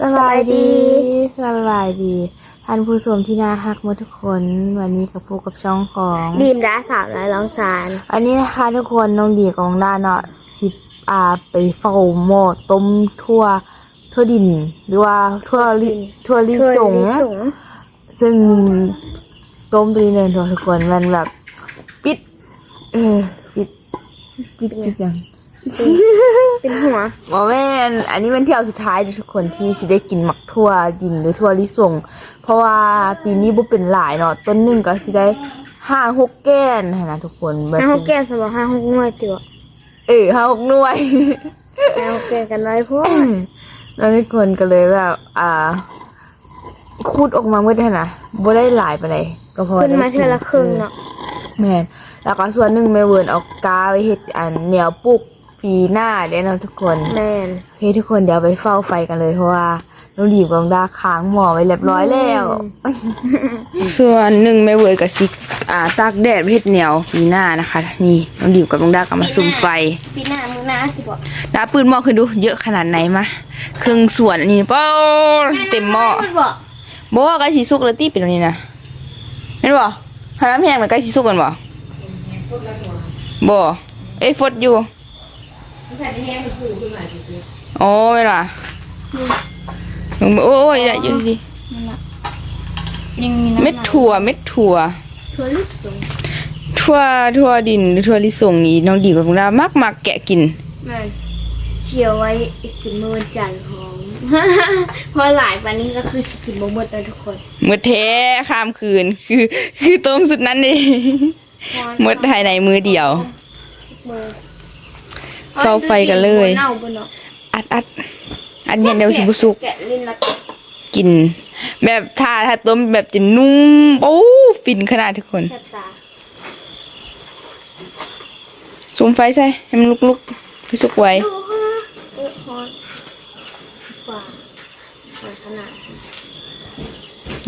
สบายดีสบายดีท่านผู้ชมที่น่าฮักหมดทุกคน วันนี้กับพวกกับช่องของดีมดาสาวและร้องสารอันนี้นะคะทุกคนน้องดีกับน้องด้าเนาะสิบอาไปเฝ้าหม้อต้มทั่วทั่วดิน หรือว่าทั่วลิทั่วลิสงเคยสูงซึ่งต้มตัวนี้เลยทุกคนมันแบบ ปิด เออปิด ปิดปิดยัง เป็นหัวบอกแม่นอันนี้เป็นเที่ยวสุดท้ายเด้อทุกคนที่สิได้กินหมักทั่วดินหรือทั่วลิสงเพราะว่าปีนี้บ่เป็นหลายเนาะต้นหนึ่งก็สิได้ห้าหกแก้นหั้นนะทุกคนแบบห้าหกแก้วสำหรับห้าหกหน่วยติวเออห้าหกหน่วยห้าหกแก้วกันน้อยพวกแล้วทุกคนก็เลยแบบอ่าคูดออกมาเมื่อไหร่นะบ่ได้หลายไปเลยก็พอขึ้นได้มาเทือละครึ่งเนาะแม่นแล้วก็ส่วนหนึ่งแม่เวิร์นเอากาไปเฮ็ดอันเหนียวปลูก ปีหน้าเด้เนาะทุกคนแมนเฮ้ยทุกคนเดี๋ยวไปเฝ้าไฟกันเลยเพราะว่าน้องดีกับน้องดาค้างหมอไว้เรียบร้อยแล้วส่วนหนึ่งแม่เวยกับซิกอ่าตากแดดไปเฮ็ดเหนียวปีหน้านะคะ นี่น้องดีกับน้องดาก็มาซุ่มไฟปีหน้ามือหน้าสิบอกดาปืนหม้อคือดู เยอะขนาดไหนมาครึ่งส่วนอันนี้เป้าเต็มหม้อบอกบ่ว่าใกล้สิสุกแล้วตีเป็นแบบนี้นะแม่นบ่ถ้าน้ำแห้งมันใกล้สิสุกกันบ่บ่เอ้ยฟดอยู่ โอ้ไม่ล่ะโอ้ยได้อยู่ดียังมีน้ำเม็ดถั่วเม็ดถั่ว ถั่วลิสงทั่วทั่วดินหรือทั่วลิสงนี่น้องดีกับน้องดามากมากแกะกินแมนเชียวไว้อีกถึงมือวันจันทร์ของพอหลายวันนี้ก็คือสกินโมหมดแล้วทุกคนเมื่อแท้ข้ามคืนคือ คือต้มสุดนั้นเองหมดภายในมือเดียวมือ เข้าไฟกันเลยเน่าบนเนาะอัดอัดอัดเนี่ยเดี๋ยวสิบุสุกแกะลิ้นละกิน แบบถ้าถ้าต้มแบบจะนุ่มโอ้ฟินขนาดทุกคนแค่ตาซูมไฟใส่ให้มันลุกๆให้สุกไวดูค่ะเออฮอนกว่าหอนขนาด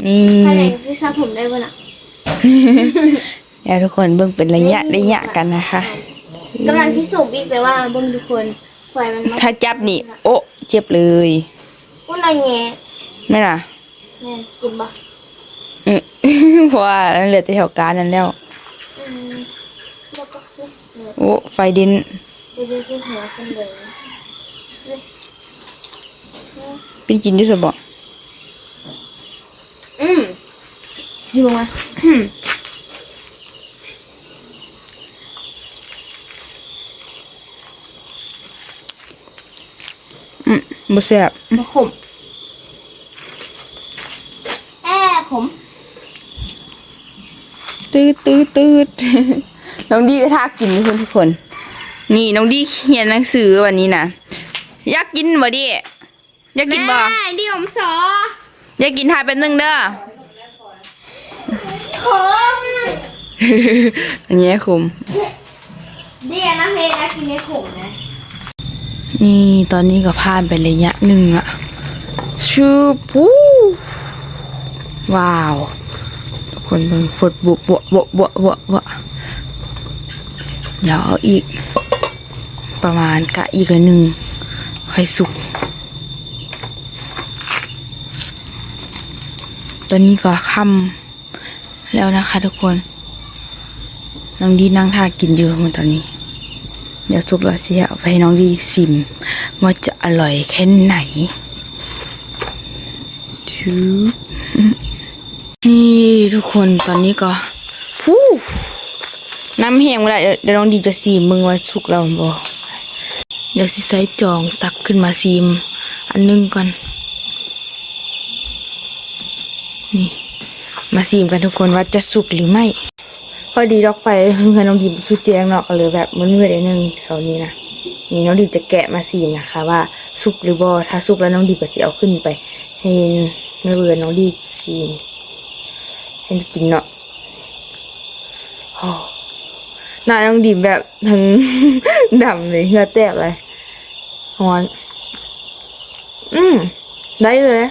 นี่ถ้าแรงที่ซาผมได้ป่ะน่ะเดี๋ยวทุกคนเบิ่งเป็นระยะระยะกันนะคะ กำลังที่สูบอีกแต่ว่าเบิ่งทุกคนไฟมันมถ้าจับนี่ โอ้เจ็บเลยว่าอะไรแง่ไม่ล่ะแม่กินบ่อืม เพราะว่านั่นเหลือแต่แถวการนั่นแล้ว อืมแล้วก็เนี่ยโอ้ไฟดิน จะดูที่หัวคนเลยเป็นกินด้วยสบอกอืมดูมาอืม บ่แซ่บมาขมแอบขมตืดตืดตืดน้องดีก็ท่ากินทุกคนทุกคน นี่น้องดีเขียนหนังสือวันนี้นะอยากกินบ่ดิอยากกินบ่แม่ดิผมสออยากกินทายเป็นหนึ่งเด้อขมอันนี้คุมเดียนะเพลนะกินไม่ขมนะ นี่ตอนนี้ก็ผ่านไประยะหนึ่งอะชูปูว้าวทุกคนเบิ่งฝดบวบวบวบวบวบวเดี๋ยวเอาอีก ประมาณกะอีกหนึ่งค่อยสุก ตอนนี้ก็ค่ำแล้วนะคะทุกคนน้องดีนั่งทากินอยู่มันตอนนี้ เดี๋ยวซุปเราเสียไปให้น้องดีซิมว่าจะอร่อยแค่ไหนดูนี่ทุกคนตอนนี้ก็ฟูน้ำแห้งเวลาเดี๋ยวน้องดีจะซีมมึงว่าสุกแล้วบ่เดี๋ยวสิใส่จองตักขึ้นมาซีม อันหนึงก่อน นี่ มาซีมกันทุกคนว่าจะสุกหรือไม่ พอดีดอกไปเพื่อนน้องดิบสุดเจียงเนาะก็เลยแบบมืดๆนิดนึงแถวนี้นะนี่น้องดิบจะแกะมาซีมนะคะ ว่าสุกหรือบ่ถ้าสุกแล้วน้องดิบก็จะเอาขึ้นไปให้แม่เบือน้องดิบซีมให้กินเนาะโอ้หน้าน้องดิบแบบทั้งดำเลยเหงื่อแตกเลยฮอนอืมได้เลย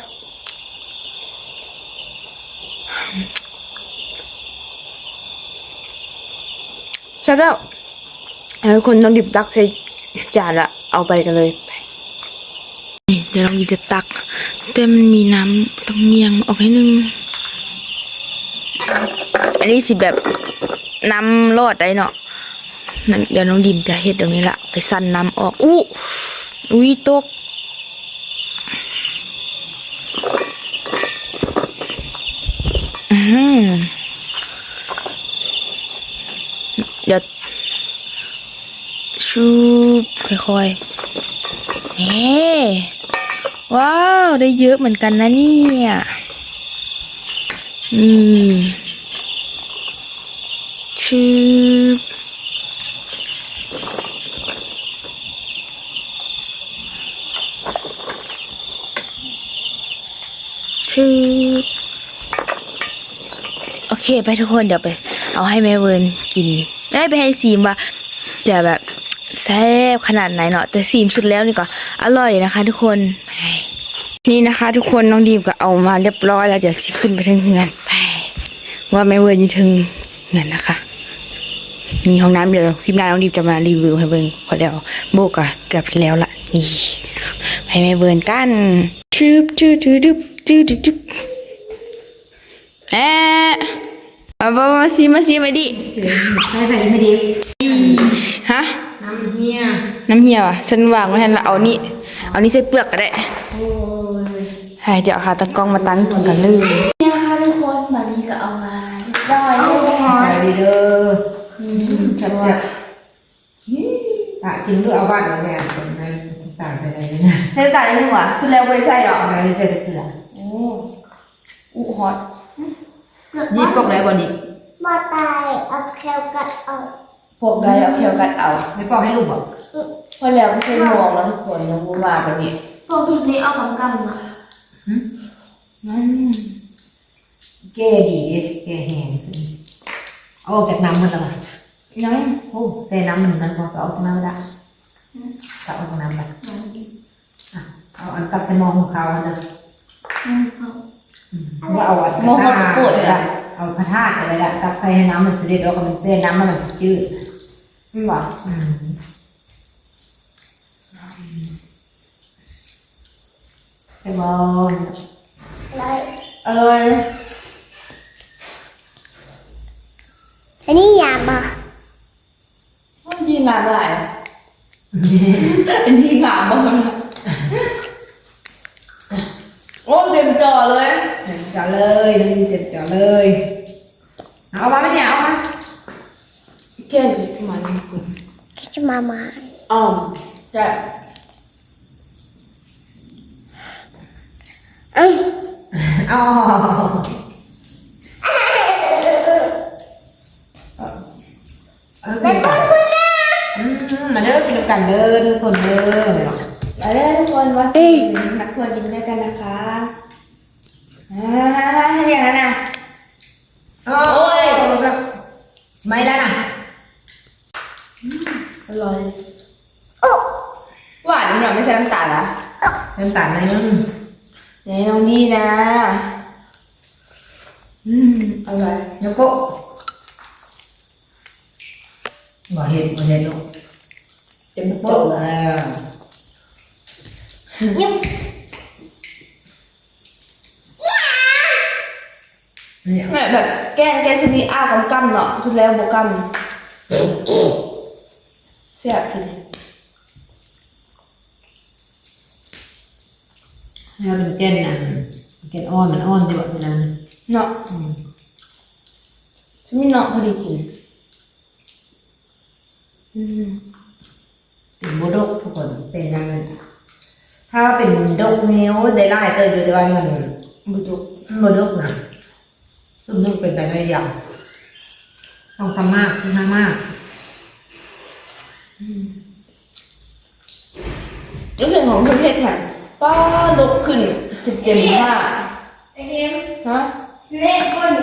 ใช่ แล้วแล้วคนต้องดิบตักใส่จานละเอาไปกันเลยเดี๋ยวน้องดีจะตัก แต่มันมีน้ำต้องเนียงออกให้นึง อันนี้สิแบบน้ำรอดได้เนาะนั่นเดี๋ยวน้องดิมจะเฮ็ดตรงนี้ละไปสั่นน้ำออกอู้อุ้ยตกอืม เดี๋ยวชูบค่อยๆเฮ้ว้าว ได้เยอะเหมือนกันนะเนี่ยนี่ชืบชืบโอเค ไปทุกคนเดี๋ยวไป เอาให้แม่เวิร์นกิน ได้ไปให้ซีมว่าจะแบบแซ่บขนาดไหนเนาะแต่ซีมสุดแล้วนี่ก็อร่อยนะคะ ทุกคนนี่นะคะ ทุกคนน้องดีมก็เอามาเรียบร้อยแล้วเดี๋ยวสิขึ้นไปถึงเงินไปว่าแม่เวิร์นยี่ถึงเงินนะคะมีห้องน้ำเดี๋ยวคลิปหน้าน้องดีมจะมารีวิวให้เบิ่งเพอเดี๋ยวโบกอะเกือบแล้วละนี่ไปแม่เวิร์นกันชืบชืบชืบชืบชืบชืบแอะ เอาบมาซีมาซีมาดิใช่ใส่ไม่ดีฮะ น้ำเฮียน้ำเหี่ยวอะฉันวางไว้ให้ละเอานี่ เอานี่ใส่เปลือกก็ได้โอ้ยให้เดี๋ยวเอาค่ะตะกล้องมาตั้งกินกันเลยเนี่ยค่ะทุกคนวันนี้ก็เอามาได้เลยนะคะไปดีเด้ออืมจับจับอะกินเพื่อเอาบ้านแล้วแม่คนนั้นต่างใส่อะไรนะใส่ตาได้หนึ่งวะชุดแล้วไม่ได้ใส่หรอเอาอะไรใส่ตะเกียบโอ้อุฮอต ยี่ปกไหนก่อนดิมาตายเอาแคลกัดเอาพวกได้เอาเคียวกัดเอา ไม่ปอกให้ลูกบอกพอแล้วไม่ใช่มองแล้วทุกคนยังบูมาแบบนี้พวกคลิปนี้เอาของกันมาอืมแก้ดีแก้แห้งขึ้นเอาออกจากน้ำมันแล้วยังโอ้ใส่น้ำมันนั้นพอก็เอาน้ำละก็เอาน้ำไปอะเอาอันกับใส่หมองของเขาอันนั้น ว่าเอาอันกระทะเลยละเอาพระธาตุอะไรละกับใส่ให้น้ำมันเสด็จออกมันเส้นน้ำมันสิจืดไม่หวานอืมไอ้บอลอะไรอร่อยอันนี้ยามาที่งานอะไรเป็นที่งานางโอ้เต็มอเลยเต็มจอเลยนี่เต็มจอเลยามาไหมเนี่ยเอามาแค่ประมาณนี้คุณจะมามาอ๋อจะเอ้ยเอาเอาไปก่อนอื มมาเด้อกินกันเด้อทุกคนเด้อมาได้ทุกคนวัดกินนักทัวร์กินด้วยกันนะคะอ่าอย่างนั้นนะโอ้ยไม่แล้วนะอร่อยหวานหน่อยไม่ใช่น้ำตาลละน้ำตาลหน่อยนึงไหนน้องนี่นะ อืมอร่อยแล้วก็บ่เห็นบ่เห็นลูกเต็มจโป๊ะบแล้ว เงียบเนี่ยเนี่ยแบบแกงแกงชนิดอ้ากำกำเนาะชุดแล้วบวกำเสียบชุดนี้แล้วเป็นแก่นนั่นแก่นอ่อนมันอ่อนดีกว่าที่นั้นเนาะอืมฉันมีเนาะพอดีกินอืมเป็นโมดกทุกคนเป็นนั่น ถ้าเป็นดกเนี้ยวได้ไล่เตยอยู่แต่ว่ามันบุจุโมดกนะซุ่มนึกเป็นแต่ละอย่างต้องทำมากทำมากรู้สึกของประเทศไทยป้าลบขึ้นจุดเต็มห้าไอเอ็มฮะเล่คน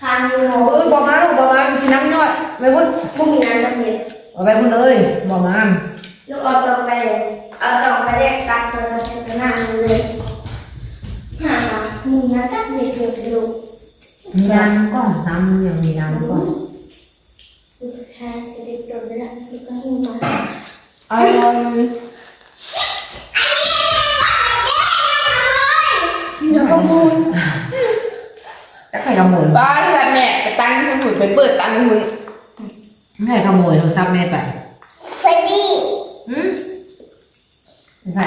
คานยูโรเออบอมาลูกบอมากินน้ำยอดไปพุ่นพวกมีน้ำจำเป็นเอาไปพุ่นเลยบอมาลูกเอาตรงไปเลย เอาตรงไปเรียกตักตัวเราจะนั่งเลยหามึงนะจับเด็กเดือดลูกมีน้ำก่อนน้ำยังมีน้ำก่อนลูกชายเด็กโดนไปแล้วลูกก็หิ้วมาอร่อยโมยจะใครขโมยบ้านแบบแม่ไปตั้งที่หุ่นไปเปิดตั้งที่หุ่นแม่ขโมยโทรศัพท์แม่ไป เฟรดดี้ อืมไม่ใช่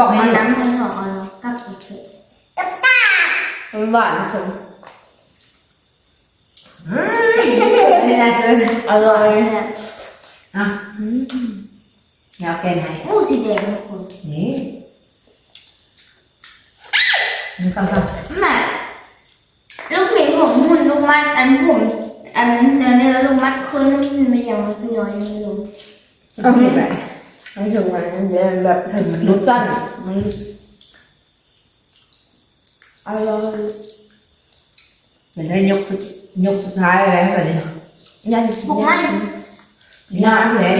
ในกล่องให้เอาดูน้ำมันหอมเอากับอีกเถอะกับตามันหวานสมนี่นะซื้ออร่อยเนี่ยอะอยาวแกนให้อู้สีแดงทุกคนนี่นี่ฟังฟังแม่ลูกหมีผมหุ่นลูกมัดอันผมอันเดี๋ยวนี้ลูกมัดขึ้นมันยังมันน้อยนิดนึงเอาไม่แบบ ถึงมันรู้สั้นมันอร่อยเป็นได้ยกสุดยกสุดท้ายอะไรแบบนี้ยันพวกมันน้ำเลย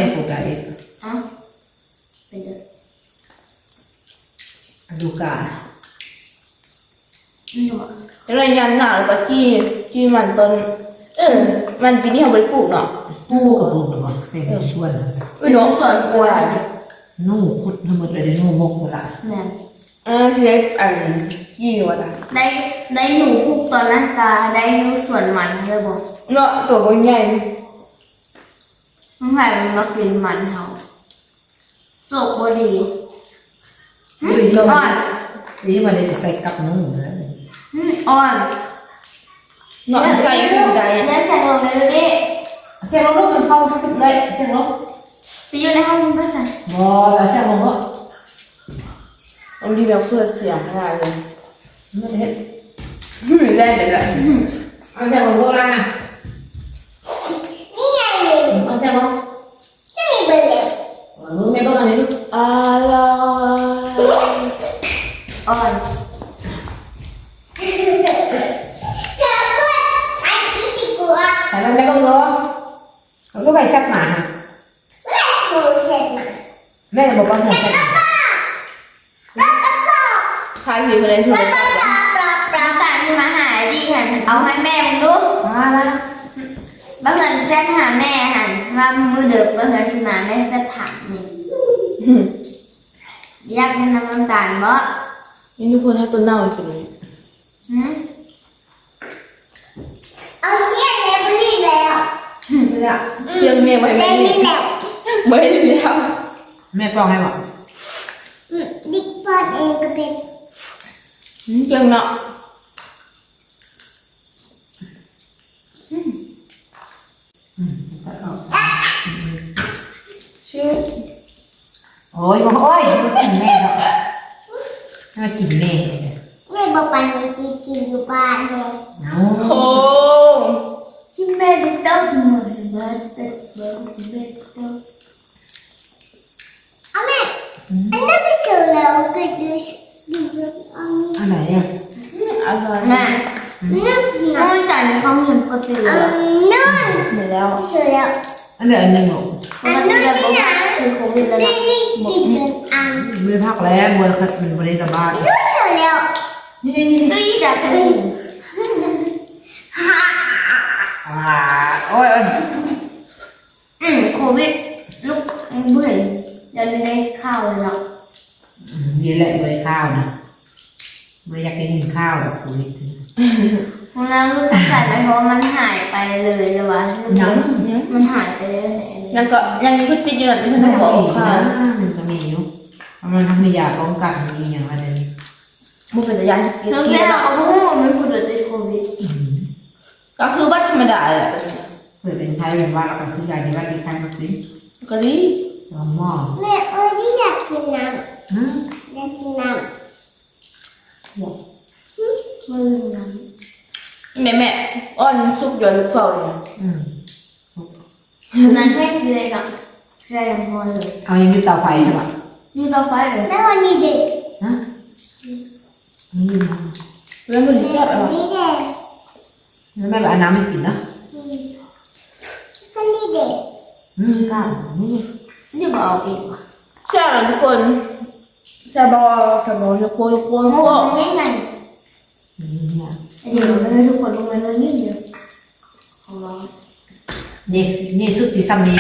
ปลูกอะ ไรเอ้าไปเด้อดูกานี่หรอแล้วยันหนาแล้วก็จี้จี้มันต้นเออมันปีนี้เขาไปปลูกเนาะปูกับปูหรือเปล่าเป็นส่วนอุ้ยน้องสวนกล้วยนู่ขุดทั้งหมดเลยนู่มกหมดละแม่เออที่ได้อันจี้วะนะได้ได้หนูพุกตอนนั้นกาได้หนูส่วนมันเลยบอกเนาะตัวก็ใหญ่มันผ่านมันมากินมันเขาโศกบดีอ่อนนี่มาได้ไปใส่กับนู่เลยอ่อนเนาะใส่ขึ้นใจเล่นใส่ลงเลยดูดิเสียฉันเข้าเลยเสียงลงไปอยู่ในห้องมึงก็ใส่บอแล้วเสียงลงก็บางทีแบบเพื่อเสียงอะไรเลย ไม่ได้หืมแรงเลยแหละเอาเสียงลงก็แล้วนะนี่ไงเอาเสียงลงจะมีเบอร์เดียวรู้ไห ก็ไอ้ที่ติดกูอะใส่ไปไหมบ้างเนาะเขาก็ไปแซ่บหมาแม่หนูเสร็จมาแม่จะบอกว่าเหนื่อยแซ่บหมาแล้วก็ปลาทายผีคนเล่นถูกปไหมลาปลาปลาน้ำตาลที่มาหาดีหันเอาให้แม่มึงดูมาละบางเงินแซดหาแม่หันว่ามือเดือบบางเงินสิมาแม่แซดถามนี่อยากกินน้ำน้ำตาลบ่นี่ทุกคนให้ต้นเน่าจริงเลยหืมเอาเสี้ยนในบุรีแล้ว เนี่ยเสียงเมียไว้เลไม่ยดีนี่แหละไม่ดีแล้วแม่ปองให้บอกอืมดิกปอนเองก็เป็นเสียงเนาะชื่อโอ้ยบอกโอ้ยไม่เป็นแม่หรอกไม่กินแม่แม่บอกปันมันกินกินอยู่บ้านเลยเอาโอ้ชิมแม่ได้ต้ม มือเบิร์ดเบิร์ดเบิร์ดเบิร์ดเบิร์ดเอาแม่อันนั้นไม่เจอแล้วก็ดูดูอันนี้อันไหนเนี่ยอร่อยแม่นึ่งน้องจันเขาเห็นปกติเลอัยนนึ่งเดี๋ยวแล้วเจอแล้วอันเหลืออันหนึ่งหรอกปกติเลยบอกว่าคือโควิดแล้วนี่นะนี่ติดเป็นอันไม่พักแล้วบัวคัดมันบริระบาดนึ่งเจอแล้วนี่นี่นี่ เฮ้ยดักเลย ฮ่า อ่าโอ้ยโอ้ยอืมโควิดลูกเบื่อยังไม่ได้ข้าวเลยหรอกดีแหละเลยข้าวนะไม่อยากกินข้าวหรอกคุยเพราะแล้วลูกสงสัยไหมเพราะว่ามันหายไปเลยเลยวะยังมันหายไปเลยไหนยังก็ยังมีพฤติกรรมที่มัมันนบบอกอกค่ะค่ะมันก็มีอยู่มันทำให้ยาป้องกันมีอย่างไรนี่มันเป็นยาที่กินลูกกินแม่แล้วเอาพูดมันพูดติดโควิด ก็คือว่าธรรมดาแหละเกิดเป็นไข้เป็นว่าเราก็ซื้อยาที่ว่ากินไข้มากินก็ดีลองหม้อแม่เอ้ยนี่อยากกินน้ฮะำอยากกินน้มือนั้นในแม่อ้อนซุปยอลูกเฝ้าเนี่ยอืมนั้นแค่เลยหรอกแค่ยังพอเลยเอายังอยู่เตาไฟใช่ปะนี่เราไฟเลยำแม่วันนี้เด็กฮะนี่แล้วมันชอบอะไรนี่เด็ก แล้วแม่แบบเอาน้ำให้กินเนาะก็นี่เด็กอืมกล้านี่นี่บอกเอาเองว่ะใช่ทุกคนชาบอชาบอยกโปยกโปยโอ้ก็มันง่ายไงอืมเนี่ยอันนี้เราไม่ได้ทุกคนลงมาเลยนี่เดียวของเรานี่นี่สุดสีซ้ำนี่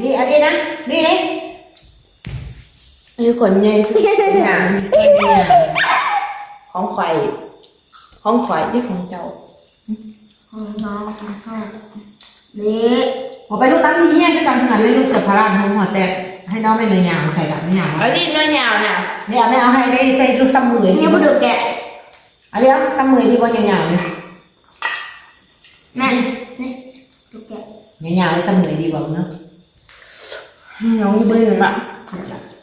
นี่อันนี้นะนี่เลยอันนี้ขนใหญ่สุดเนี่ยเนี่ยของข่อยของข่อยที่ของเจ้า ของน้องของข้านี่พอไปลูกตั้งที่เนี่ยช่วยกันทำงานเลยลูกเสือพาราหัวหัวแตกให้น้องไม่เนื้อยางใส่หลังไม่ยางเอาดิน้อยยาวเนี่ยเนี่ยไม่เอาให้ได้ใส่ลูกซ้ำมือเลยนี่มาดูแกะเอาเดี๋ยวซ้ำมือดีกว่ายาวๆเลยแม่นี่ดูแกะยาวๆเลยซ้ำมือดีกว่าเนาะน้องเบื่อมาก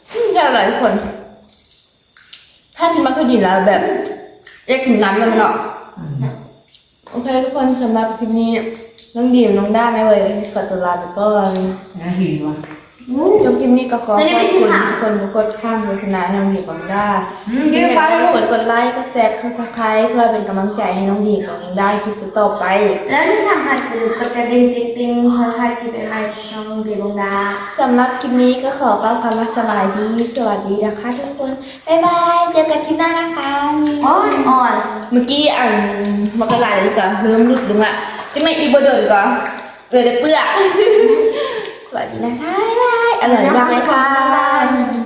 ใช่หลายคน ถ้าที่มันก็ดีแล้วแบบอยากกินน้ำแล้วเนาะ โอเคทุกคนสำหรับคลิปนี้น้องดีมน้องด้าไม่เว้ยขอตัวลาไปก่อนนะหิวอะ จบคลิปนี้ก็ขอขอบคุณทุกคนทุกกดข้ามโฆษณาให้น้องดีมกับน้องด้าอืมอย่าเดี๋ยวลืมไปลูกกดกดไลค์กดแชร์กดซับสไครต์เพื่อเป็นกำลังใจให้น้องดีมกับน้องด้าคลิปต่อๆไป แล้วที่สำคัญคือกดกระดิ่งติ๊งติ๊งคอยคอยจีบเป็นไลน์ช่องเดียบงดาสำหรับคลิปนี้ก็ขอกล่าวคำว่าสบายดีสวัสดีนะคะทุกคนบ๊ายบายเจอกันคลิปหน้านะคะอ่อนอ่อนเมื่อกี้อ่านมากระลายดีกว่าเฮิมลุดลงอะจังไม่อีบเดินก่อนเกิดได้เปื้อสวัสดีนะคะบ๊ายบาย อร่อยมากเลยค่ะ